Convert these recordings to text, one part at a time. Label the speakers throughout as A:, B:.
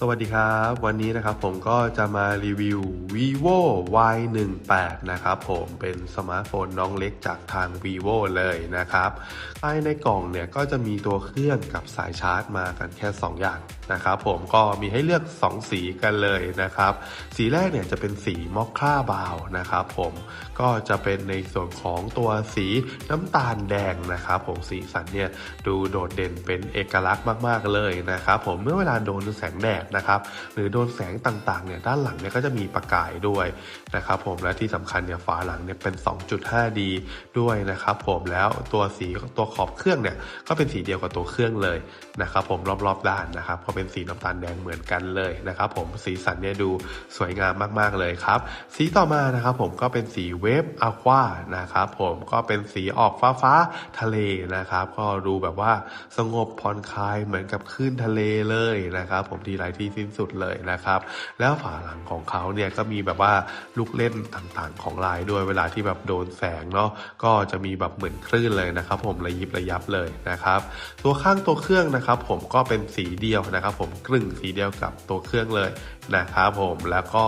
A: สวัสดีครับ วันนี้นะครับผมก็จะมารีวิว vivo y 1 8นะครับผมเป็นสมาร์ทโฟนน้องเล็กจากทาง vivo เลยนะครับภายในกล่องเนี่ยก็จะมีตัวเครื่องกับสายชาร์จมากันแค่ 2 อย่าง นะครับผมก็มีให้เลือก 2 สีกันเลยนะครับ สีแรกเนี่ยจะเป็นสีมอคค่าบาวนะครับผมก็จะเป็นในส่วนของตัวสีน้ำตาลแดงนะครับผมสีสันเนี่ยดูโดดเด่นเป็นเอกลักษณ์มาก ๆ เลยนะครับผมเมื่อเวลาโดนแสงแดดนะครับหรือโดนแสงต่างๆเนี่ยด้านหลังเนี่ยก็จะมีประกายด้วยนะครับผมและที่สำคัญเนี่ยฝาหลังเนี่ยเป็น 2.5D ด้วยนะครับผมแล้วตัวสีตัวขอบเครื่องเนี่ยก็เป็นสีเดียวกับตัวเครื่องเลยนะครับผมรอบๆด้านนะครับเป็นสีน้ำตาลแดงเหมือนกันเลยนะครับผมสีสันเนี่ยดูสวยงามมากๆเลยครับ สีต่อมานะครับผมก็เป็นสีเวฟอะควานะครับผมก็เป็นสีออกฟ้าฟ้าๆทะเลนะครับ ก็ดูแบบว่าสงบผ่อนคลายเหมือนกับคลื่นทะเลเลยนะครับ ผมทีไรที่สิ้นสุดเลยนะครับ แล้วฝาหลังของเขาเนี่ยก็มีแบบว่าลูกเล่นต่างๆ ของลายด้วยเวลาที่แบบโดนแสงเนาะก็จะมีแบบเหมือนคลื่นเลยนะครับ ผมระยิบระยับเลยนะครับ ตัวข้างตัวเครื่องนะครับ ผมก็เป็นสีเดียวนะครับผมกลึ่งสีเดียวกับตัวเครื่องเลยนะครับผมแล้วก็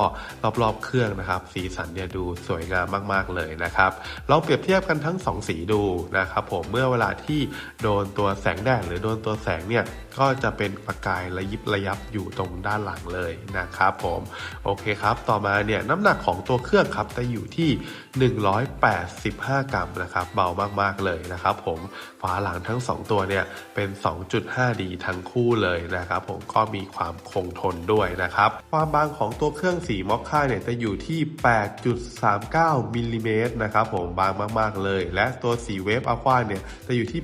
A: รอบๆเครื่องนะครับ สีสันเนี่ยดูสวยงามมาก ๆเลยนะครับลองเปรียบเทียบกันทั้ง 2 สีดูนะครับผมเมื่อเวลาที่โดนตัวแสงแดดหรือโดนตัวแสงเนี่ยก็จะเป็นประกายระยิบระยับอยู่ตรงด้านหลังเลยนะครับผมโอเคครับ ต่อมาเนี่ยน้ำหนักของตัวเครื่องครับจะอยู่ที่ 185 กรัมนะครับเบามากๆเลยนะครับผมฝาหลังทั้ง 2 ตัวเนี่ยเป็น 2.5D ทั้งคู่เลยนะครับผมก็มีความคงทนด้วยนะครับ ความบางของตัวเครื่องสีมอคค่าเนี่ยจะอยู่ที่ 8.39มิลลิเมตรนะครับผมบางมากๆเลย และตัวสีเวฟอะควาเนี่ยจะอยู่ที่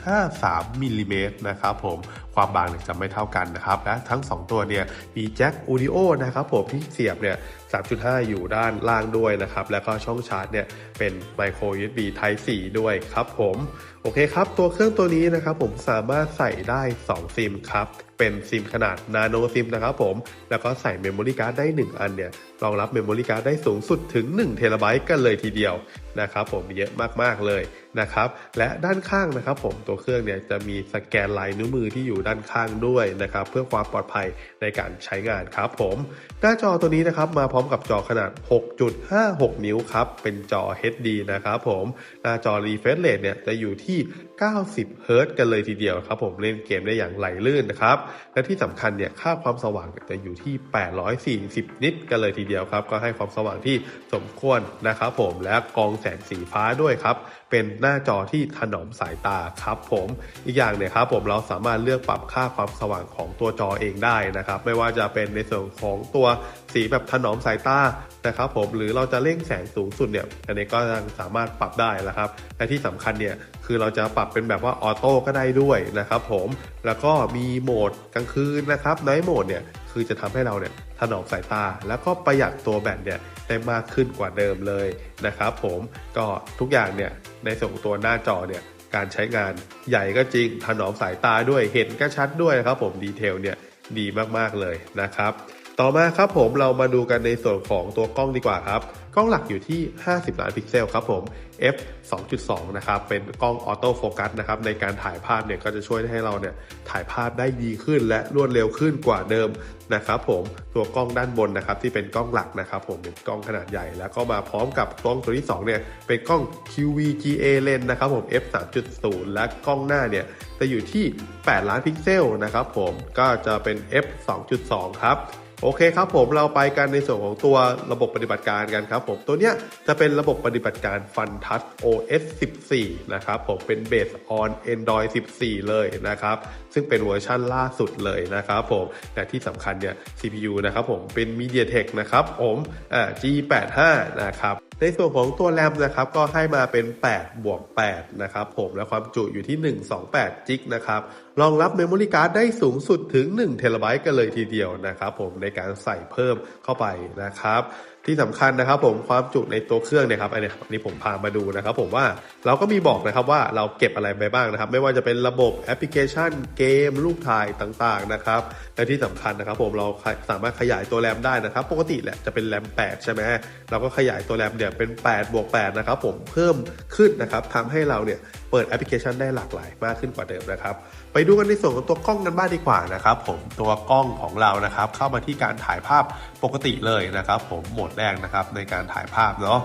A: 8.53มิลลิเมตรนะครับผม ความบางเนี่ยจะไม่เท่ากันนะครับและทั้ง 2 ตัวเนี่ยมีแจ็คอูดิโอนะครับผมที่เสียบเนี่ย3.5 อยู่ด้านล่างด้วยนะครับ แล้วก็ช่องชาร์จเนี่ยเป็น micro USB Type C ด้วยครับผมโอเคครับ ตัวเครื่องตัวนี้นะครับผมสามารถใส่ได้ 2 ซิมครับ เป็นซิมขนาดนาโนซิมนะครับผม แล้วก็ใส่เมมโมรี่การ์ดได้ 1 อันเนี่ย รองรับเมมโมรี่การ์ดได้สูงสุดถึง1เทราไบต์กันเลยทีเดียวนะครับผมเยอะมากๆเลย นะครับและด้านข้างนะครับผมตัวเครื่องเนี่ยจะมีสแกนลายนิ้วมือที่อยู่ด้านข้างด้วยนะครับเพื่อความปลอดภัยในการใช้งานครับผมหน้าจอตัวนี้นะครับมาพร้อมกับจอขนาด 6.56 นิ้วครับเป็นจอ HD นะครับผมหน้าจอ refresh rate เนี่ยจะอยู่ที่ 90 เฮิรต์กันเลยทีเดียวครับผมเล่นเกมได้อย่างไหลลื่นนะครับ และที่สำคัญเนี่ยค่าความสว่างจะอยู่ที่ 840 นิตกันเลยทีเดียวครับ ก็ให้ความสว่างที่สมควรนะครับผมและกองแสงสีฟ้าด้วยครับ เป็นหน้าจอที่ถนอมสายตาครับผมอีกอย่างเนี่ยครับผมเราสามารถเลือกปรับค่าความสว่างของตัวจอเองได้นะครับ ไม่ว่าจะเป็นในส่วนของตัว สีแบบถนอมสายตานะครับผมหรือเราจะเร่งแสงสูงสุดเนี่ยอันนี้ก็สามารถปรับได้นะครับและที่สำคัญเนี่ยคือเราจะปรับเป็นแบบว่าออโต้ก็ได้ด้วยนะครับผมแล้วก็มีโหมดกลางคืนนะครับไนท์โหมดเนี่ยคือจะทำให้เราเนี่ยถนอมสายตา แล้วก็ประหยัดตัวแบตเนี่ยได้มากขึ้นกว่าเดิมเลยนะครับผมก็ทุกอย่างเนี่ยในส่วนของตัวหน้าจอเนี่ยการใช้งานใหญ่ก็จริงถนอมสายตาด้วยเห็นก็ชัดด้วยนะครับผมดีเทลเนี่ยดีมากๆเลยนะครับ ต่อมาครับผมเรามาดูกันในส่วนของตัวกล้องดีกว่าครับ กล้องหลักอยู่ที่ 50 ล้านพิกเซลครับผม f 2.2 นะครับ เป็นกล้องออโต้โฟกัสนะครับ ในการถ่ายภาพเนี่ยก็จะช่วยให้เราเนี่ยถ่ายภาพได้ดีขึ้นและรวดเร็วขึ้นกว่าเดิมนะครับผม ตัวกล้องด้านบนนะครับที่เป็นกล้องหลักนะครับผม เป็นกล้องขนาดใหญ่ แล้วก็มาพร้อมกับกล้องตัวที่2เนี่ย เป็นกล้อง QVGA lens นะครับผม f 3.0 และกล้องหน้าเนี่ยจะอยู่ที่ 8 ล้านพิกเซลนะครับผม ก็จะเป็น f 2.2 ครับ โอเคครับผมเราไปกันในส่วนของตัวระบบปฏิบัติการกันครับผมตัวเนี้ยจะเป็นระบบปฏิบัติการ Fun t o u c OS 14 นะครับผมเป็น Based on Android 14 เลยนะครับซึ่งเป็นเวอร์ชั่นล่าสุดเลยนะครับผมแต่ที่สำคัญเนี่ย CPU นะครับผมเป็น MediaTek นะครับผมอ่า G85 นะครับในส่วนของตัวแรมนะครับก็ให้มาเป็น 8 บวก 8 นะครับผมและความจุอยู่ที่ 128 จิกนะครับรองรับเมมโมรี่การ์ดได้สูงสุดถึง1เทราไบต์กันเลยทีเดียวนะครับผมในการใส่เพิ่มเข้าไปนะครับ ที่สำคัญนะครับผมความจุในตัวเครื่องเนี่ยครับอันนี้นนี้ผมพามาดูนะครับผมว่าเราก็มีบอกนะครับว่าเราเก็บอะไรไปบ้างนะครับ ไม่ว่าจะเป็นระบบแอปพลิเคชันเกมรูปถ่ายต่างๆนะครับและที่สำคัญนะครับผมเราสามารถขยายตัวแรมได้นะครับ ปกติแหละจะเป็นแรม 8 ใช่ไหมเราก็ขยายตัวแรมเนี่ยเป็น8บวก8นะครับผมเพิ่มขึ้นนะครับทำให้เราเนี่ยเปิดแอปพลิเคชันได้หลากหลายมากขึ้นกว่าเดิมนะครับ ไปดูกันในส่วนของตัวกล้องกันบ้างดีกว่านะครับผมตัวกล้องของเรานะครับ เข้ามาที่การถ่ายภาพปกติเลยนะครับ ผมโหมดแรกนะครับในการถ่ายภาพเนาะ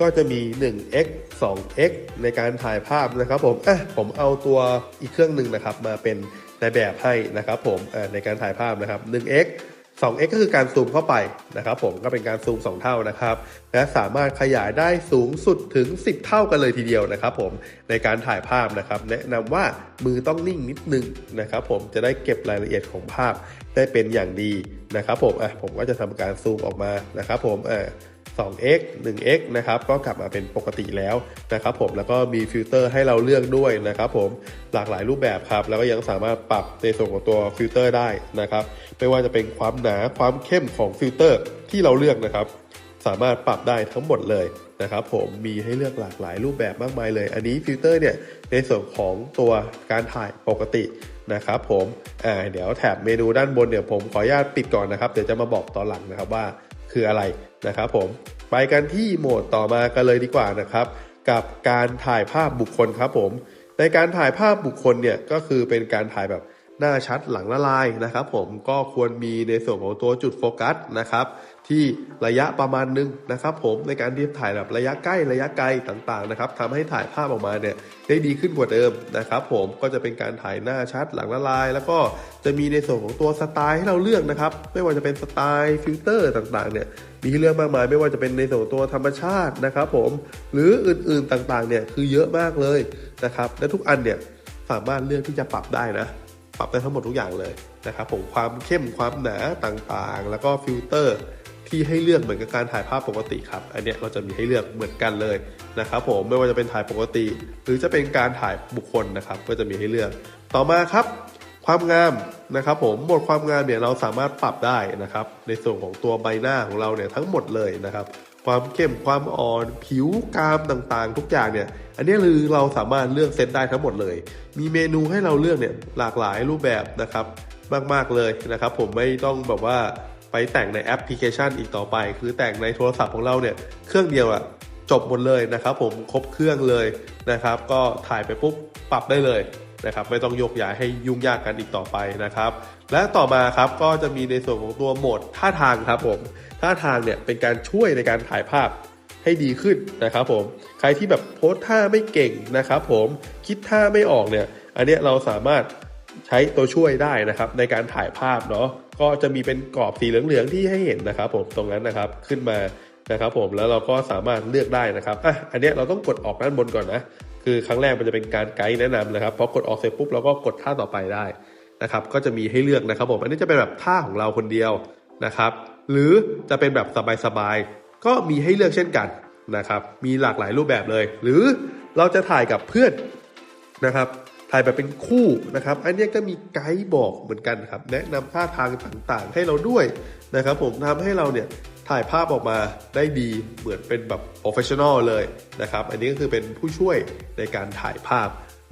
A: ก็จะมี 1x 2x ในการถ่ายภาพนะครับผมอะผมเอาตัวอีกเครื่องหนึ่งนะครับ มาเป็นในแบบให้นะครับผมอะในการถ่ายภาพนะครับ 1x 2x ก็คือการซูมเข้าไปนะครับผมก็เป็นการซูม 2 เท่านะครับและสามารถขยายได้สูงสุดถึง 10 เท่ากันเลยทีเดียวนะครับผมในการถ่ายภาพนะครับ แนะนำว่ามือต้องนิ่งนิดนึงนะครับผมจะได้เก็บรายละเอียดของภาพได้เป็นอย่างดีนะครับผมอะผมก็จะทำการซูมออกมานะครับผมอ่า 2x 1x นะครับก็กลับมาเป็นปกติแล้วนะครับผมแล้วก็มีฟิลเตอร์ให้เราเลือกด้วยนะครับผมหลากหลายรูปแบบครับแล้วก็ยังสามารถปรับในส่วนของตัวฟิลเตอร์ได้นะครับไม่ว่าจะเป็นความหนาความเข้มของฟิลเตอร์ที่เราเลือกนะครับสามารถปรับได้ทั้งหมดเลยนะครับผมมีให้เลือกหลากหลายรูปแบบมากมายเลย อันนี้ฟิลเตอร์เนี่ยในส่วนของตัวการถ่ายปกตินะครับผมอ่าเดี๋ยวแถบเมนูด้านบนเนี่ยผมขออนุญาตปิดก่อนนะครับ เดี๋ยวจะมาบอกตอนหลังนะครับว่าคืออะไร นะครับผมไปกันที่โหมดต่อมากันเลยดีกว่านะครับ กับการถ่ายภาพบุคคลครับผม ในการถ่ายภาพบุคคลเนี่ยก็คือเป็นการถ่ายแบบหน้าชัดหลังละลายนะครับ ผมก็ควรมีในส่วนของตัวจุดโฟกัสนะครับ ที่ระยะประมาณนึงนะครับผมในการที่ถ่ายแบบระยะใกล้ระยะไกลต่างๆนะครับทำให้ถ่ายภาพออกมาเนี่ยได้ดีขึ้นกว่าเดิมนะครับผมก็จะเป็นการถ่ายหน้าชัดหลังละลาย แล้วก็จะมีในส่วนของตัวสไตล์ให้เราเลือกนะครับไม่ว่าจะเป็นสไตล์ฟิลเตอร์ต่างๆเนี่ยมีเลือกมากมายไม่ว่าจะเป็นในส่วนตัวธรรมชาตินะครับผมหรืออื่นๆต่างๆเนี่ยคือเยอะมากเลยนะครับและทุกอันเนี่ยสามารถเลือกที่จะปรับได้นะ ปรับได้ทั้งหมดทุกอย่างเลยนะครับผมความเข้มความหนาต่างๆ แล้วก็ฟิลเตอร์ ที่ให้เลือกเหมือนกับการถ่ายภาพปกติครับ อันเนี้ยเราจะมีให้เลือกเหมือนกันเลยนะครับผมไม่ว่าจะเป็นถ่ายปกติ หรือจะเป็นการถ่ายบุคคลนะครับ ก็จะมีให้เลือก ต่อมาครับ ความงามนะครับผมหมดความงามเนี่ยเราสามารถปรับได้นะครับ ในส่วนของตัวใบหน้าของเราเนี่ยทั้งหมดเลยนะครับความเข้มความอ่อนผิวกรามต่างๆ ทุกอย่างเนี่ย อันนี้คือเราสามารถเลือกเซตได้ทั้งหมดเลย มีเมนูให้เราเลือกเนี่ยหลากหลายรูปแบบนะครับ มากๆเลยนะครับ ผมไม่ต้องแบบว่า ไปแต่งในแอปพลิเคชันอีกต่อไป คือแต่งในโทรศัพท์ของเราเนี่ยเครื่องเดียวอะจบหมดเลยนะครับผมครบเครื่องเลยนะครับ ก็ถ่ายไปปุ๊บปรับได้เลยนะครับไม่ต้องยกย้ายให้ยุ่งยากกันอีกต่อไปนะครับ และต่อมาครับก็จะมีในส่วนของตัวโหมดท่าทางครับผมท่าทางเนี่ยเป็นการช่วยในการถ่ายภาพให้ดีขึ้นนะครับผมใครที่แบบโพสท่าไม่เก่งนะครับผมคิดท่าไม่ออกเนี่ยอันเนี้ยเราสามารถใช้ตัวช่วยได้นะครับในการถ่ายภาพเนาะ ก็จะมีเป็นกรอบสีเหลืองๆที่ให้เห็นนะครับ ผมตรงนั้นนะครับขึ้นมานะครับ ผมแล้วเราก็สามารถเลือกได้นะครับอะอันนี้เราต้องกดออกด้านบนก่อนนะคือครั้งแรกมันจะเป็นการไกด์แนะนำนะครับพอกดออกเสร็จปุ๊บเราก็กดท่าต่อไปได้นะครับ ก็จะมีให้เลือกนะครับ ผมอันนี้จะเป็นแบบท่าของเราคนเดียวนะครับ หรือจะเป็นแบบสบายๆก็มีให้เลือกเช่นกันนะครับ มีหลากหลายรูปแบบเลย หรือเราจะถ่ายกับเพื่อนนะครับ ถ่ายแบบเป็นคู่นะครับอันนี้ก็มีไกด์บอกเหมือนกันครับ แนะนำท่าทางต่างๆ ให้เราด้วยนะครับผมทำให้เราเนี่ยถ่ายภาพออกมาได้ดีเหมือนเป็นแบบโปรเฟชชั่นอลเลยนะครับ อันนี้ก็คือเป็นผู้ช่วยในการถ่ายภาพ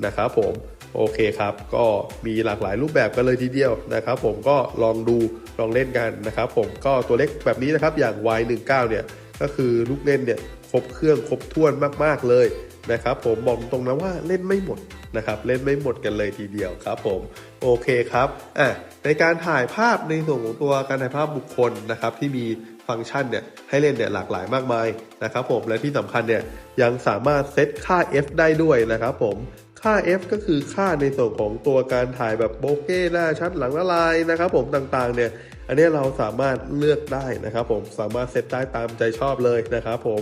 A: นะครับผมโอเคครับ ก็มีหลากหลายรูปแบบกันเลยทีเดียวนะครับ ผมก็ลองดูลองเล่นกันนะครับ ผมก็ตัวเล็กแบบนี้นะครับอย่าง Y19 เนี่ยก็คือลูกเล่นเนี่ยครบเครื่องครบถ้วนมากๆเลย นะครับผมบอกตรงนะว่าเล่นไม่หมดนะครับเล่นไม่หมดกันเลยทีเดียวครับผมโอเคครับอะในการถ่ายภาพในส่วนของตัวการถ่ายภาพบุคคลนะครับที่มีฟังก์ชันเนี่ยให้เล่นเนี่ยหลากหลายมากมายนะครับผมและที่สำคัญเนี่ยยังสามารถเซตค่า F ได้ด้วยนะครับผมค่า F ก็คือค่าในส่วนของตัวการถ่ายแบบโบเก้หน้าชัดหลังละลายนะครับผมต่างๆเนี่ยอันนี้เราสามารถเลือกได้นะครับผมสามารถเซตได้ตามใจชอบเลยนะครับผม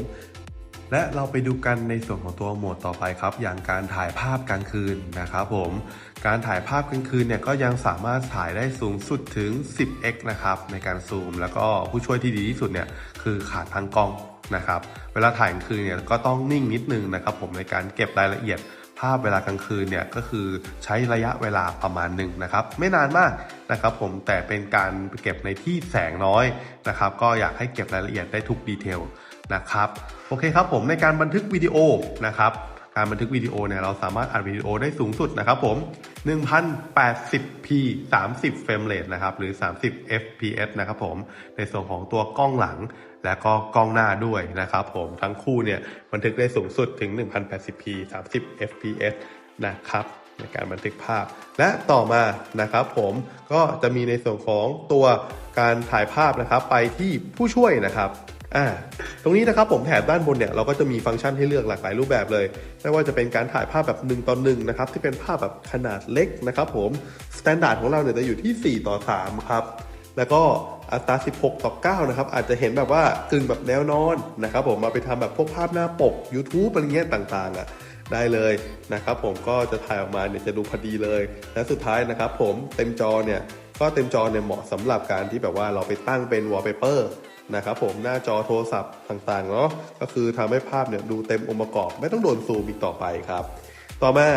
A: และเราไปดูกันในส่วนของตัวโหมดต่อไปครับ อย่างการถ่ายภาพกลางคืนนะครับผมการถ่ายภาพกลางคืนเนี่ยก็ยังสามารถถ่ายได้สูงสุดถึง 10x นะครับในการซูม แล้วก็ผู้ช่วยที่ดีที่สุดเนี่ยคือขาตั้งกล้องนะครับเวลาถ่ายกลางคืนเนี่ยก็ต้องนิ่งนิดนึงนะครับผมในการเก็บรายละเอียดภาพเวลากลางคืนเนี่ยก็คือใช้ระยะเวลาประมาณหนึ่งนะครับไม่นานมากนะครับผมแต่เป็นการเก็บในที่แสงน้อยนะครับก็อยากให้เก็บรายละเอียดได้ทุกดีเทล นะครับโอเคครับผมในการบันทึกวิดีโอนะครับการบันทึกวิดีโอเนี่ยเราสามารถอัดวิดีโอได้สูงสุดนะครับผม 1080p 30 เฟรมเรทนะครับหรือ 30 fps นะครับผมในส่วนของตัวกล้องหลังและก็กล้องหน้าด้วยนะครับผมทั้งคู่เนี่ยบันทึกได้สูงสุดถึง 1080p 30 fps นะครับในการบันทึกภาพ และต่อมานะครับผมก็จะมีในส่วนของตัวการถ่ายภาพนะครับไปที่ผู้ช่วยนะครับ อ่าตรงนี้นะครับผมแถบด้านบนเนี่ยเราก็จะมีฟังก์ชันให้เลือกหลากหลายรูปแบบเลย ไม่ว่าจะเป็นการถ่ายภาพแบบ1ต่อ1นะครับที่เป็นภาพแบบขนาดเล็กนะครับผมสแตนดาร์ดของเราเนี่ยจะอยู่ที่ 4 ต่อ 3 ครับ แล้วก็อัตรา 16 ต่อ 9 นะครับ อาจจะเห็นแบบว่ากึ่งแบบแนวนอนนะครับผมมาไปทำแบบพวกภาพหน้าปก YouTube อะไรเงี้ยต่างๆอะได้เลยนะครับผมก็จะถ่ายออกมาเนี่ยจะดูพอดีเลย และสุดท้ายนะครับผมเต็มจอเนี่ยก็เต็มจอเนี่ยเหมาะสำหรับการที่แบบว่าเราไปตั้งเป็นวอลเปเปอร์ นะครับผมหน้าจอโทรศัพท์ต่างๆเนาะก็คือทำให้ภาพเนี่ยดูเต็มองค์ประกอบ ไม่ต้องโดนซูมอีกต่อไปครับ ต่อมา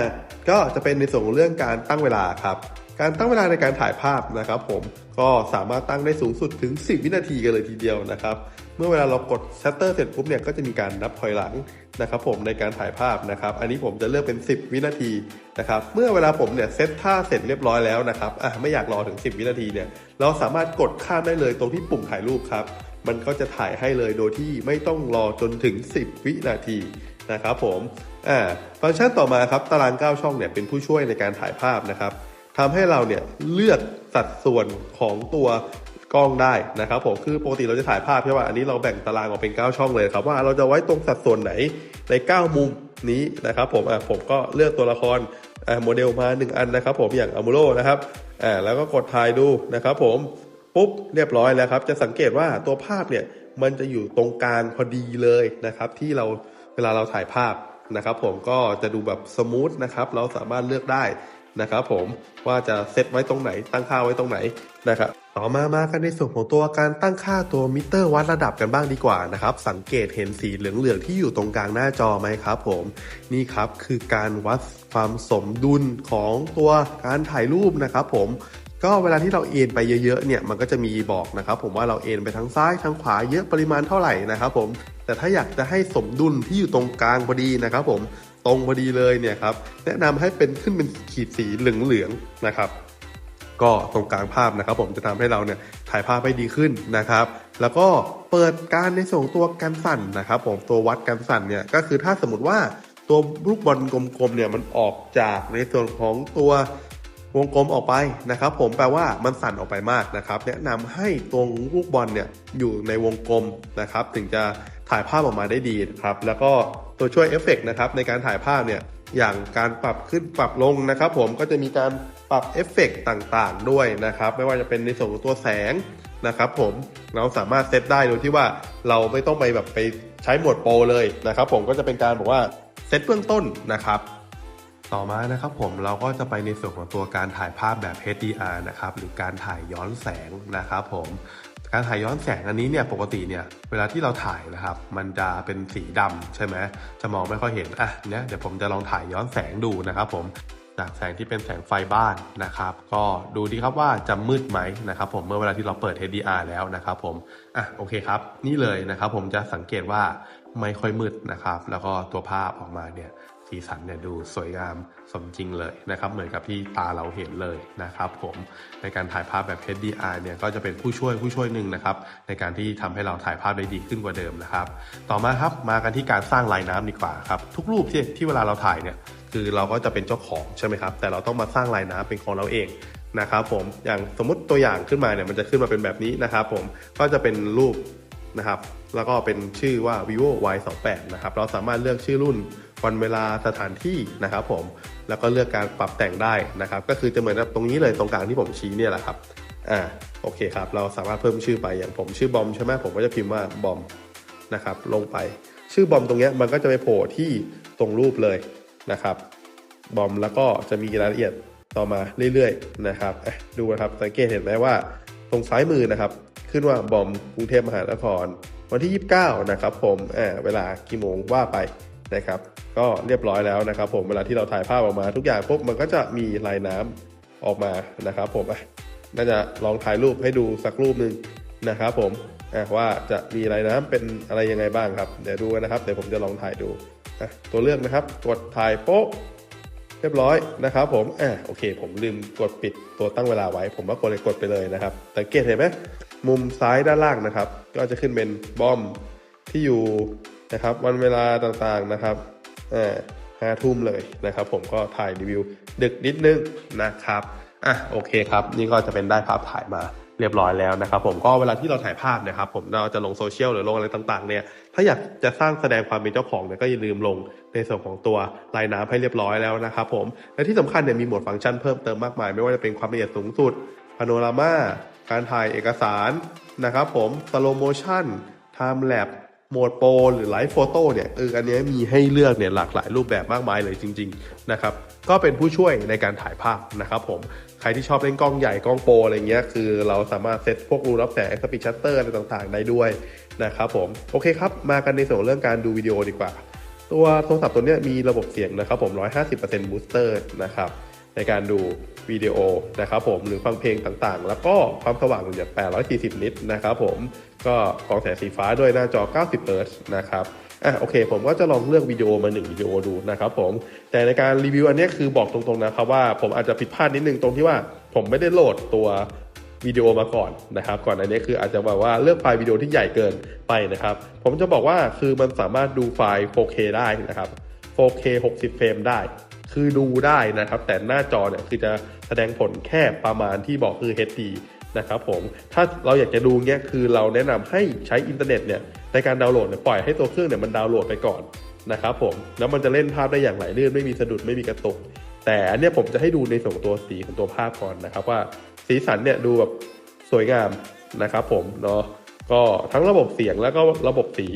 A: ก็จะเป็นในส่วนของเรื่องการตั้งเวลาครับ การตั้งเวลาในการถ่ายภาพนะครับ ผมก็สามารถตั้งได้สูงสุดถึง 10 วินาทีกันเลยทีเดียวนะครับเมื่อเวลาเรากดชัตเตอร์เสร็จปุ๊บเนี่ยก็จะมีการนับถอยหลังนะครับ ผมในการถ่ายภาพนะครับ อันนี้ผมจะเลือกเป็น 10 วินาทีนะครับ เมื่อเวลาผมเนี่ยเซตท่าเสร็จเรียบร้อยแล้วนะครับอะไม่อยากรอถึง 10 วินาทีเนี่ยเราสามารถกดข้ามได้เลยตรงที่ปุ่มถ่ายรูปครับ มันก็จะถ่ายให้เลยโดยที่ไม่ต้องรอจนถึง 10 วินาทีนะครับผมอ่าฟังก์ชันต่อมาครับตาราง 9 ช่องเนี่ยเป็นผู้ช่วยในการถ่ายภาพนะครับทำให้เราเนี่ยเลือกสัดส่วนของตัวกล้องได้นะครับผมคือปกติเราจะถ่ายภาพใช่ป่ะอันนี้เราแบ่งตารางออกเป็น 9 ช่องเลยครับว่าเราจะไว้ตรงสัดส่วนไหนใน 9 มุมนี้นะครับผมอ่าผมก็เลือกตัวละครอ่าโมเดลมา 1 อันนะครับผมอย่างอ m มูโรนะครับอ่าแล้วก็กดถ่ายดูนะครับผม ปุ๊บเรียบร้อยแล้วครับ จะสังเกตว่าตัวภาพเนี่ยมันจะอยู่ตรงกลางพอดีเลยนะครับ ที่เราเวลาเราถ่ายภาพนะครับ ผมก็จะดูแบบสมูทนะครับ เราสามารถเลือกได้นะครับผมว่าจะเซตไว้ตรงไหน ตั้งค่าไว้ตรงไหนนะครับต่อมามากันในส่วนของตัวการตั้งค่าตัวมิเตอร์วัดระดับกันบ้างดีกว่านะครับ สังเกตเห็นสีเหลืองๆที่อยู่ตรงกลางหน้าจอไหมครับผมนี่ครับคือการวัดความสมดุลของตัวการถ่ายรูปนะครับ ผม ก็เวลาที่เราเอ็นไปเยอะๆเนี่ยมันก็จะมีบอกนะครับผมว่าเราเอ็นไปทางซ้ายทางขวาเยอะปริมาณเท่าไหร่นะครับผมแต่ถ้าอยากจะให้สมดุลที่อยู่ตรงกลางพอดีนะครับผมตรงพอดีเลยเนี่ยครับแนะนำให้เป็นขึ้นเป็นขีดสีเหลืองๆนะครับ ก็ตรงกลางภาพนะครับ ผมจะทำให้เราเนี่ยถ่ายภาพให้ดีขึ้นนะครับ แล้วก็เปิดการในส่วนของตัวกันสั่นนะครับ ผมตัววัดกันสั่นเนี่ยก็คือถ้าสมมติว่าตัวลูกบอลกลมๆเนี่ยมันออกจากในส่วนของตัว วงกลมออกไปนะครับ ผมแปลว่ามันสั่นออกไปมากนะครับ แนะนำให้ตรงลูกบอลเนี่ยอยู่ในวงกลมนะครับ ถึงจะถ่ายภาพออกมาได้ดีนะครับ แล้วก็ตัวช่วยเอฟเฟกต์นะครับในการถ่ายภาพเนี่ยอย่างการปรับขึ้นปรับลงนะครับ ผมก็จะมีการปรับเอฟเฟกต์ต่างๆ ด้วยนะครับ ไม่ว่าจะเป็นในส่วนของตัวแสงนะครับ ผมเราสามารถเซตได้โดยที่ว่าเราไม่ต้องไปแบบไปใช้โหมดโปรเลยนะครับ ผมก็จะเป็นการบอกว่าเซตเบื้องต้นนะครับ ต่อมานะครับผมเราก็จะไปในส่วนของตัวการถ่ายภาพแบบ HDR นะครับหรือการถ่ายย้อนแสงนะครับผมการถ่ายย้อนแสงอันนี้เนี่ยปกติเนี่ยเวลาที่เราถ่ายนะครับ มันจะเป็นสีดำใช่ไหมจะมองไม่ค่อยเห็นอะเนี่ยเดี๋ยวผมจะลองถ่ายย้อนแสงดูนะครับผมจากแสงที่เป็นแสงไฟบ้านนะครับ ก็ดูดีครับว่าจะมืดไหมนะครับ ผมเมื่อเวลาที่เราเปิด HDR แล้วนะครับ ผมอะโอเคครับ นี่เลยนะครับ ผมจะสังเกตว่าไม่ค่อยมืดนะครับ แล้วก็ตัวภาพออกมาเนี่ย สีสันเนี่ยดูสวยงามสมจริงเลยนะครับ เหมือนกับที่ตาเราเห็นเลยนะครับ ผมในการถ่ายภาพแบบ HDR เนี่ยก็จะเป็นผู้ช่วยผู้ช่วยหนึ่งนะครับ ในการที่ทำให้เราถ่ายภาพได้ดีขึ้นกว่าเดิมนะครับ ต่อมาครับมากันที่การสร้างลายน้ำดีกว่าครับ ทุกรูปที่ที่เวลาเราถ่ายเนี่ยคือเราก็จะเป็นเจ้าของใช่ไหมครับ แต่เราต้องมาสร้างลายน้ำเป็นของเราเองนะครับผมอย่างสมมติตัวอย่างขึ้นมาเนี่ยมันจะขึ้นมาเป็นแบบนี้นะครับผมก็จะเป็นรูปนะครับแล้วก็เป็นชื่อว่า vivo y 2 8นะครับเราสามารถเลือกชื่อรุ่น วันเวลาสถานที่นะครับผมแล้วก็เลือกการปรับแต่งได้นะครับ ก็คือจะเหมือนกับตรงนี้เลยตรงกลางที่ผมชี้เนี่ยแหละครับอ่าโอเคครับ เราสามารถเพิ่มชื่อไปอย่างผมชื่อบอมใช่ไหมผมก็จะพิมพ์ว่าบอมนะครับ ลงไป ชื่อบอมตรงเนี้ยมันก็จะไปโผล่ที่ตรงรูปเลยนะครับ บอมแล้วก็จะมีรายละเอียดต่อมาเรื่อยๆนะครับอะดูนะครับสังเกตเห็นไหมว่าตรงซ้ายมือนะครับ ขึ้นว่าบอมกรุงเทพมหานคร วันที่ 29 นะครับ ผมอ่าเวลากี่โมงว่าไป นะครับก็เรียบร้อยแล้วนะครับ ผมเวลาที่เราถ่ายภาพออกมา ทุกอย่างปุ๊บมันก็จะมีลายน้ำออกมานะครับ ผมอะน่าจะลองถ่ายรูปให้ดูสักรูปหนึ่งนะครับ ผมอะว่าจะมีอะไรนะเป็นอะไรยังไงบ้างครับ เดี๋ยวดูกันนะครับเดี๋ยวผมจะลองถ่ายดูอะตัวเลือกนะครับกดถ่ายโป๊ะเรียบร้อยนะครับผม อ่าโอเค ผมลืมกดปิดตัวตั้งเวลาไว้ ผมก็กดเลยกดไปเลยนะครับสังเกตเห็นไหมมุมซ้ายด้านล่างนะครับ ก็จะขึ้นเป็นบอมที่อยู่ นะครับ วันเวลาต่างๆนะครับอ่าห้าทุ่มเลยนะครับ ผมก็ถ่ายรีวิว ดึกนิดนึงนะครับอะโอเคครับนี่ก็จะเป็นได้ภาพถ่ายมาเรียบร้อยแล้วนะครับ ผมก็เวลาที่เราถ่ายภาพนะครับ ผมเราจะลงโซเชียลหรือลงอะไรต่างๆ เนี่ยถ้าอยากจะสร้างแสดงความเป็นเจ้าของเนี่ยก็อย่าลืมลงในส่วนของตัวลายน้ำให้เรียบร้อยแล้วนะครับ ผมและที่สำคัญเนี่ยมีโหมดฟังก์ชันเพิ่มเติมมากมาย ไม่ว่าจะเป็นความละเอียดสูงสุดพาโนรามาการถ่ายเอกสารนะครับ ผมสโลโมชั่นไทม์แลป โหมดโปรหรือไลฟ์โฟโต้เนี่ยเอออันนี้มีให้เลือกเนี่ยหลากหลายรูปแบบมากมายเลยจริงๆนะครับก็เป็นผู้ช่วยในการถ่ายภาพนะครับผมใครที่ชอบเล่นกล้องใหญ่กล้องโปรอะไรเงี้ยคือเราสามารถเซตพวกรูรับแสงสปีดชัตเตอร์อะไรต่างๆ ได้ด้วยนะครับผมโอเคครับ มากันในส่วนเรื่องการดูวิดีโอดีกว่า ตัวโทรศัพท์ตัวเนี้ยมีระบบเสียงนะครับผม 150% booster นะครับในการดู วิดีโอนะครับผมหรือฟังเพลงต่างๆ แล้วก็ความสว่างอยู่ที่840 นิตนะครับผมก็กองแสงสีฟ้าด้วยหน้าจอ 90 เฮิร์ตนะครับอะโอเค ผมก็จะลองเลือกวิดีโอมาหนึ่งวิดีโอดูนะครับผม แต่ในการรีวิวอันนี้คือบอกตรงๆนะครับว่าผมอาจจะผิดพลาดนิดนึงตรงที่ว่าผมไม่ได้โหลดตัววิดีโอมาก่อนนะครับ ก่อนอันนี้คืออาจจะแบบว่าเลือกไฟล์วิดีโอที่ใหญ่เกินไปนะครับ ผมจะบอกว่าคือมันสามารถดูไฟล์ 4K ได้นะครับ 4K 60 เฟรมได้ คือดูได้นะครับ แต่หน้าจอเนี่ยคือจะแสดงผลแค่ประมาณที่บอกคือ HD นะครับผมถ้าเราอยากจะดูเนี้ยคือเราแนะนำให้ใช้อินเทอร์เน็ตเนี่ยในการดาวน์โหลดเนี่ยปล่อยให้ตัวเครื่องเนี่ยมันดาวน์โหลดไปก่อนนะครับผมแล้วมันจะเล่นภาพได้อย่างไหลลื่นไม่มีสะดุดไม่มีกระตุก แต่อันเนี้ยผมจะให้ดูในส่วนของตัวสีของตัวภาพก่อนนะครับว่าสีสันเนี่ยดูแบบสวยงามนะครับผมเนาะก็ทั้งระบบเสียงแล้วก็ระบบสี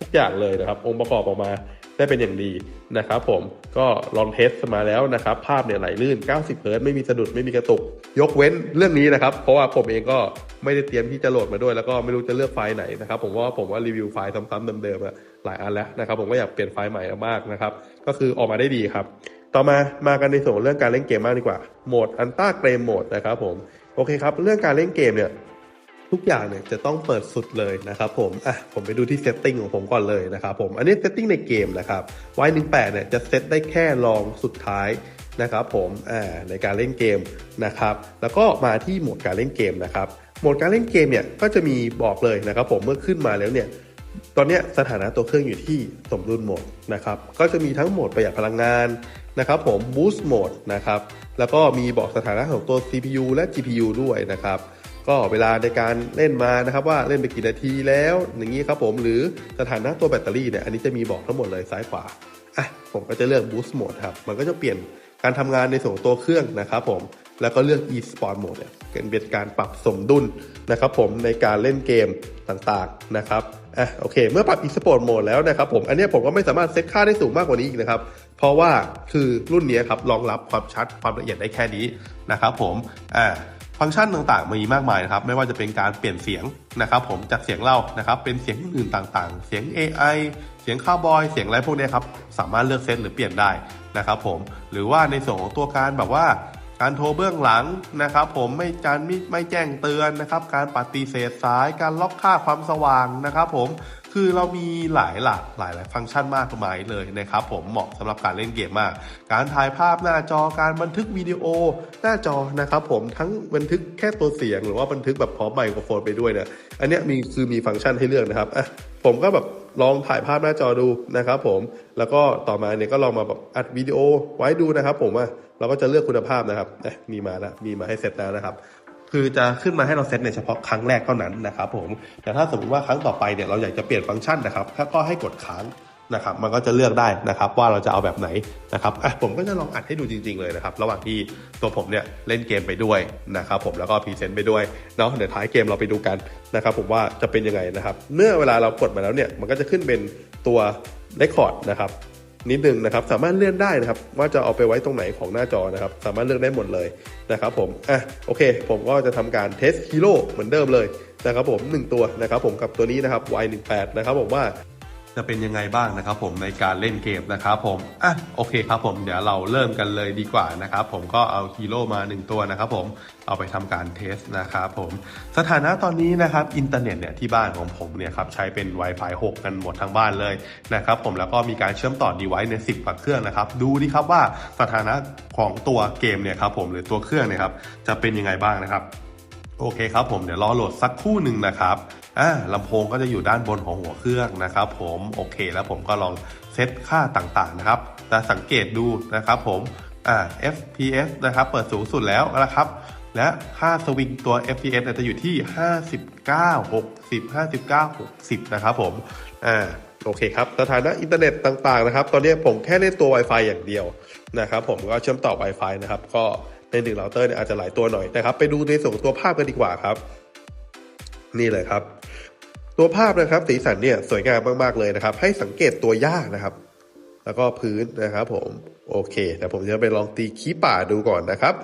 A: ทุกอย่างเลยนะครับ องค์ประกอบออกมา ได้เป็นอย่างดีนะครับผมก็ลองเทสมาแล้วนะครับ ภาพเนี่ยไหลลื่น 90 เฮิร์ตไม่มีสะดุดไม่มีกระตุก ยกเว้นเรื่องนี้นะครับ เพราะว่าผมเองก็ไม่ได้เตรียมที่จะโหลดมาด้วย แล้วก็ไม่รู้จะเลือกไฟล์ไหนนะครับ ผมว่าผมว่ารีวิวไฟล์ซ้ำๆเดิมๆหลายอันแล้วนะครับ ผมก็อยากเปลี่ยนไฟล์ใหม่มากนะครับ ก็คือออกมาได้ดีครับ ต่อมามากันในส่วนเรื่องการเล่นเกมมากดีกว่าโหมดอันต้าเกรมโหมดนะครับผมโอเคครับเรื่องการเล่นเกมเนี่ย ทุกอย่างเนี่ยจะต้องเปิดสุดเลยนะครับผม อะ ผมไปดูที่เซตติ้งของผมก่อนเลยนะครับผม อันนี้เซตติ้งในเกมนะครับ Y18 เนี่ยจะเซตได้แค่ลองสุดท้ายนะครับผม อ่า ในการเล่นเกมนะครับ แล้วก็มาที่โหมดการเล่นเกมนะครับ โหมดการเล่นเกมเนี่ยก็จะมีบอกเลยนะครับผมเมื่อขึ้นมาแล้วเนี่ย ตอนนี้สถานะตัวเครื่องอยู่ที่สมดุลโหมดนะครับ ก็จะมีทั้งโหมดประหยัดพลังงานนะครับผม Boost Mode นะครับ แล้วก็มีบอกสถานะของตัว CPU และ GPU ด้วยนะครับ ก็เวลาในการเล่นมานะครับว่าเล่นไปกี่นาทีแล้วอย่างนี้ครับผมหรือสถานะตัวแบตเตอรี่เนี่ยอันนี้จะมีบอกทั้งหมดเลยซ้ายขวาอะผมก็จะเลือก Boost Mode ครับมันก็จะเปลี่ยนการทำงานในส่วนตัวเครื่องนะครับผมแล้วก็เลือก e-sport mode เนี่ยเป็นการปรับสมดุลนะครับผมในการเล่นเกมต่างๆนะครับอะโอเค เมื่อปรับ e-sport mode แล้วนะครับผมอันนี้ผมก็ไม่สามารถเซตค่าได้สูงมากกว่านี้อีกนะครับ เพราะว่าคือรุ่นนี้ครับรองรับความชัดความละเอียดได้แค่นี้นะครับผมอ่า ฟังก์ชันต่างๆ มีมากมายนะครับ ไม่ว่าจะเป็นการเปลี่ยนเสียงนะครับ ผมจากเสียงเล่านะครับ เป็นเสียงอื่นต่างๆ เสียง AI เสียงคาวบอย เสียงอะไรพวกนี้ครับ สามารถเลือกเซตหรือเปลี่ยนได้นะครับผม หรือว่าในส่วนของตัวการแบบว่า การโทรเบื้องหลังนะครับ ผมไม่การไม่ไม่แจ้งเตือนนะครับ การปฏิเสธสาย การล็อกค่าความสว่างนะครับ ผมคือเรามีหลายหลากหลายหลายฟังก์ชันมากมายเลยนะครับผมเหมาะสำหรับการเล่นเกมมาก การถ่ายภาพหน้าจอการบันทึกวิดีโอหน้าจอนะครับผมทั้งบันทึกแค่ตัวเสียง หรือว่าบันทึกแบบพร้อมไมโครโฟนไปด้วยเนี่ยอันนี้มีคือมีฟังก์ชันให้เลือกนะครับอะผมก็แบบลองถ่ายภาพหน้าจอดูนะครับผมแล้วก็ต่อมาเนี่ยก็ลองมาแบบอัดวิดีโอไว้ดูนะครับ ผมว่าเราก็จะเลือกคุณภาพนะครับมีมาแล้วมีมาให้เสร็จแล้วนะครับ คือจะขึ้นมาให้เราเซตในเฉพาะครั้งแรกเท่านั้นนะครับผมแต่ถ้าสมมติว่าครั้งต่อไปเนี่ยเราอยากจะเปลี่ยนฟังก์ชันนะครับก็ให้กดค้างนะครับมันก็จะเลือกได้นะครับว่าเราจะเอาแบบไหนนะครับผมก็จะลองอัดให้ดูจริง ๆเลยนะครับระหว่างที่ตัวผมเนี่ยเล่นเกมไปด้วยนะครับผมแล้วก็พรีเซนต์ไปด้วยเนาะเดี๋ยวท้ายเกมเราไปดูกันนะครับผมว่าจะเป็นยังไงนะครับเมื่อเวลาเรากดมาแล้วเนี่ยมันก็จะขึ้นเป็นตัวเรคคอร์ดนะครับ นิดนึงนะครับ สามารถเลื่อนได้นะครับ ว่าจะเอาไปไว้ตรงไหนของหน้าจอนะครับ สามารถเลือกได้หมดเลยนะครับผมอะโอเค ผมก็จะทำการเทสฮีโร่เหมือนเดิมเลยนะครับผม 1 ตัวนะครับผมกับตัวนี้นะครับ Y18 นะครับผมว่า จะเป็นยังไงบ้างนะครับผมในการเล่นเกมนะครับผมอะโอเคครับผมเดี๋ยวเราเริ่มกันเลยดีกว่านะครับผมก็เอาฮีโร่มาหนึ่งตัวนะครับผมเอาไปทำการเทสนะครับผมสถานะตอนนี้นะครับอินเทอร์เน็ตเนี่ยที่บ้านของผมเนี่ยครับใช้เป็น Wi-Fi 6 กันหมดทั้งบ้านเลยนะครับผมแล้วก็มีการเชื่อมต่อดีไวซ์ใน 10กว่าเครื่องนะครับดูดิครับว่าสถานะของตัวเกมเนี่ยครับผมหรือตัวเครื่องเนี่ยครับจะเป็นยังไงบ้างนะครับโอเคครับผมเดี๋ยวรอโหลดสักคู่หนึ่งนะครับ อ่าลำโพงก็จะอยู่ด้านบนของหัวเครื่องนะครับผมโอเคแล้วผมก็ลองเซตค่าต่างๆนะครับแต่สังเกตดูนะครับผมอ่า FPS นะครับเปิดสูงสุดแล้วนะครับและค่าสวิงตัว FPS เนี่ยจะอยู่ที่ 59 60 59 60 นะครับผมอ่าโอเคครับสถานะอินเทอร์เน็ตต่างๆนะครับ ตอนนี้ผมแค่เล่นตัว Wi-Fi อย่างเดียวนะครับผมก็เชื่อมต่อ Wi-Fi นะครับ ก็ในหนึ่งเราเตอร์เนี่ยอาจจะหลายตัวหน่อยนะครับ ไปดูในส่วนของตัวภาพกันดีกว่าครับ นี่เลยครับ ตัวภาพนะครับสีสันเนี่ยสวยงามมากๆเลยนะครับ ให้สังเกตตัวหญ้านะครับ แล้วก็พื้นนะครับผมโอเคแต่ผมจะไปลองตีขี้ป่าดูก่อนนะครับ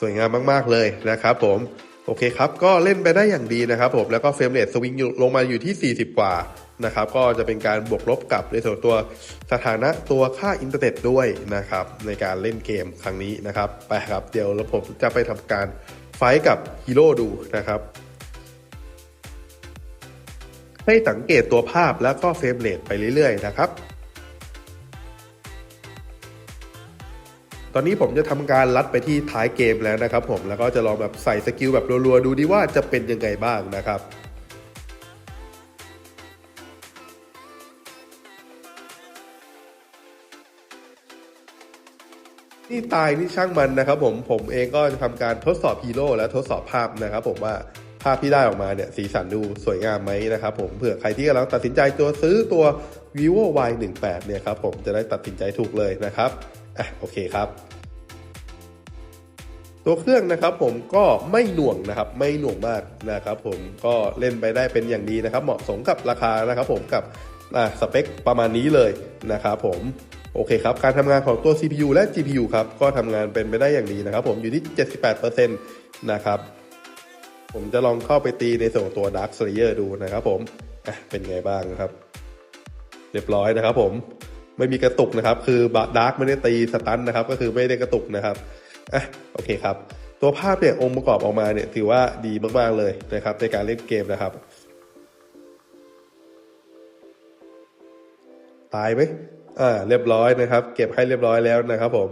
A: สวยงามมาก ๆ เลยนะครับผม โอเคครับ ก็เล่นไปได้อย่างดีนะครับผมแล้วก็เฟรมเรทสวิงลงมาอยู่ที่ 40 กว่านะครับ ก็จะเป็นการบวกลบกับในส่วนตัวสถานะตัวค่าอินเทอร์เน็ตด้วยนะครับ ในการเล่นเกมครั้งนี้นะครับ ไปครับ เดี๋ยวผมจะไปทำการไฟกับฮีโร่ดูนะครับให้สังเกตตัวภาพแล้วก็เฟรมเรทไปเรื่อยๆนะครับ อนนี้ผมจะทำการลัดไปที่ท้ายเกมแล้วนะครับผมแล้วก็จะลองแบบใส่สกิลแบบรัวๆดูดิว่าจะเป็นยังไงบ้างนะครับนี่ตายนี่ช่างมันนะครับผมผมเองก็จะทำการทดสอบฮีโร่และทดสอบภาพนะครับผมว่าภาพที่ได้ออกมาเนี่ยสีสันดูสวยงามไหมนะครับผมเผื่อใครที่กำลังตัดสินใจตัวซื้อตัว vivo y 1 8เนี่ยครับผมจะได้ตัดสินใจถูกเลยนะครับ อะโอเคครับ ตัวเครื่องนะครับผมก็ไม่หน่วงนะครับไม่หน่วงมากนะครับผมก็เล่นไปได้เป็นอย่างดีนะครับ เหมาะสมกับราคานะครับผมกับสเปคประมาณนี้เลยนะครับผมโอเคครับ การทำงานของตัว CPU และ GPU ครับ ก็ทำงานเป็นไปได้อย่างดีนะครับ ผมอยู่ที่ 78%นะครับ ผมจะลองเข้าไปตีในส่วนตัว Dark Slayer ดูนะครับผม เป็นไงบ้างนะครับ เรียบร้อยนะครับผม ไม่มีกระตุกนะครับ คือดาร์กไม่ได้ตีสตันนะครับ ก็คือไม่ได้กระตุกนะครับอะโอเคครับ ตัวภาพเนี่ยองค์ประกอบออกมาเนี่ยถือว่าดีมากๆเลยนะครับ ในการเล่นเกมนะครับ ตายไหมอ่าเรียบร้อยนะครับ เก็บให้เรียบร้อยแล้วนะครับผม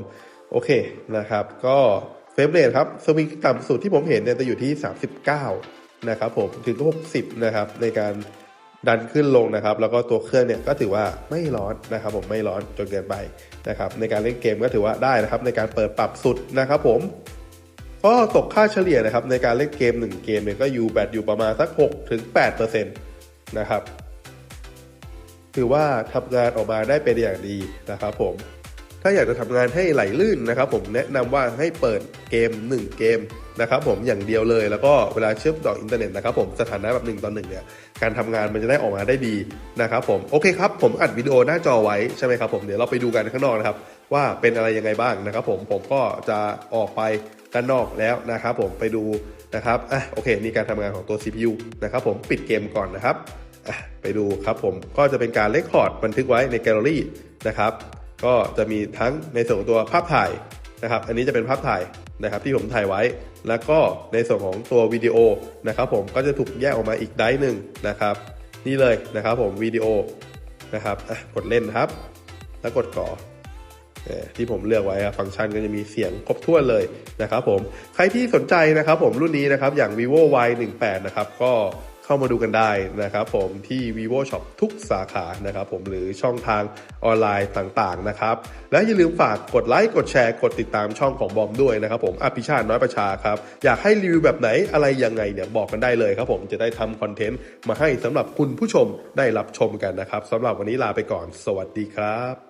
A: โอเคนะครับ ก็เฟรมเรทครับสวิงต่ำสุดที่ผมเห็นเนี่ยจะอยู่ที่ 39 นะครับผมถึง 60 นะครับในการ ดันขึ้นลงนะครับ แล้วก็ตัวเครื่องเนี่ยก็ถือว่าไม่ร้อนนะครับ ผมไม่ร้อนจนเกินไปนะครับ ในการเล่นเกมก็ถือว่าได้นะครับ ในการเปิดปรับสุดนะครับผมก็ตกค่าเฉลี่ยนะครับ ในการเล่นเกม 1 เกมเนี่ยก็อยู่แบตอยู่ประมาณสัก6ถึง8%นะครับ ถือว่าทำงานออกมาได้เป็นอย่างดีนะครับผม ถ้าอยากจะทำงานให้ไหลลื่นนะครับ ผมแนะนำว่าให้เปิดเกม 1 เกมนะครับผมอย่างเดียวเลยแล้วก็เวลาเชื่อมต่ออินเทอร์เน็ตนะครับผมสถานะแบบ1ต่อ1เนี่ยการทำงานมันจะได้ออกมาได้ดีนะครับผมโอเคครับผมอัดวิดีโอหน้าจอไว้ใช่ไหมครับผมเดี๋ยวเราไปดูกันข้างนอกนะครับว่าเป็นอะไรยังไงบ้างนะครับ ผมผมก็จะออกไปด้านนอกแล้วนะครับผมไปดูนะครับอะโอเคนี่การทำงานของตัว CPU นะครับผมปิดเกมก่อนนะครับไปดูครับผมก็จะเป็นการเลคคอร์ดบันทึกไว้ในแกลเลอรี่นะครับ ก็จะมีทั้งในส่วนของตัวภาพถ่ายนะครับ อันนี้จะเป็นภาพถ่ายนะครับที่ผมถ่ายไว้ แล้วก็ในส่วนของตัววิดีโอนะครับผมก็จะถูกแยกออกมาอีกไดร์หนึ่งนะครับ นี่เลยนะครับผมวิดีโอนะครับกดเล่นครับ แล้วกดก่อที่ผมเลือกไว้ฟังก์ชันก็จะมีเสียงครบถ้วนเลยนะครับผมใครที่สนใจนะครับผมรุ่นนี้นะครับอย่าง vivo y 1 8นะครับก็ เข้ามาดูกันได้นะครับผมที่ vivo shop ทุกสาขานะครับผมหรือช่องทางออนไลน์ต่างๆนะครับและอย่าลืมฝากกดไลค์กดแชร์กดติดตามช่องของบอมด้วยนะครับผมอภิชาติน้อยประชาครับ อยากให้รีวิวแบบไหนอะไรยังไงเนี่ยบอกกันได้เลยครับผมจะได้ทำคอนเทนต์มาให้สำหรับคุณผู้ชมได้รับชมกันนะครับสำหรับวันนี้ลาไปก่อน สวัสดีครับ